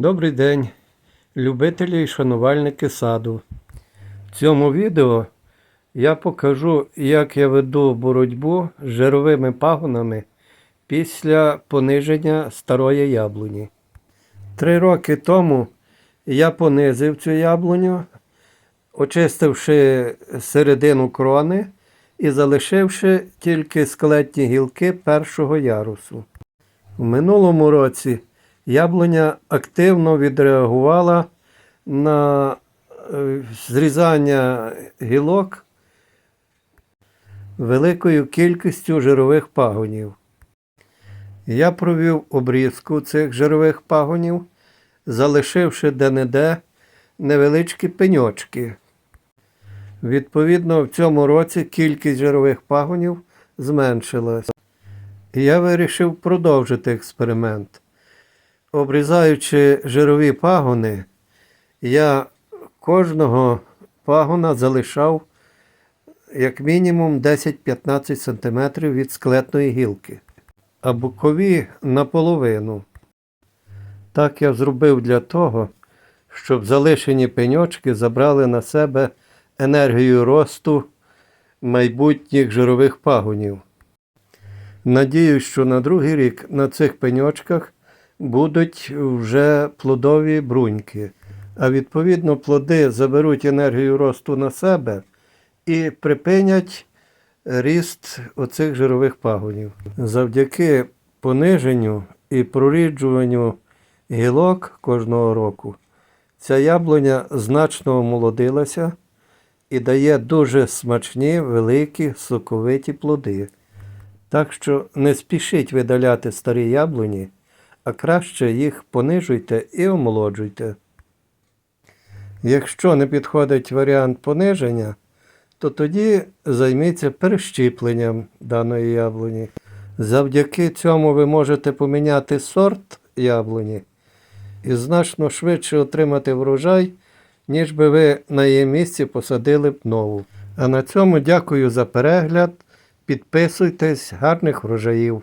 Добрий день, любителі і шанувальники саду. В цьому відео я покажу, як я веду боротьбу з жировими пагонами після пониження старої яблуні. Три роки тому я понизив цю яблуню, очистивши середину крони і залишивши тільки скелетні гілки першого ярусу. У минулому році яблуня активно відреагувала на е, зрізання гілок великою кількістю жирових пагонів. Я провів обрізку цих жирових пагонів, залишивши де-не-де невеличкі пеньочки. Відповідно, в цьому році кількість жирових пагонів зменшилась. І я вирішив продовжити експеримент. Обрізаючи жирові пагони, я кожного пагона залишав як мінімум 10-15 см від склетної гілки, а бокові наполовину. Так я зробив для того, щоб залишені пеньочки забрали на себе енергію росту майбутніх жирових пагонів. Надіюсь, що на другий рік на цих пеньочках будуть вже плодові бруньки, а відповідно плоди заберуть енергію росту на себе і припинять ріст оцих жирових пагонів. Завдяки пониженню і проріджуванню гілок кожного року ця яблуня значно омолодилася і дає дуже смачні, великі, соковиті плоди. Так що не спішіть видаляти старі яблуні, а краще їх понижуйте і омолоджуйте. Якщо не підходить варіант пониження, то тоді займіться перещіпленням даної яблуні. Завдяки цьому ви можете поміняти сорт яблуні і значно швидше отримати врожай, ніж би ви на її місці посадили б нову. А на цьому дякую за перегляд. Підписуйтесь, гарних врожаїв!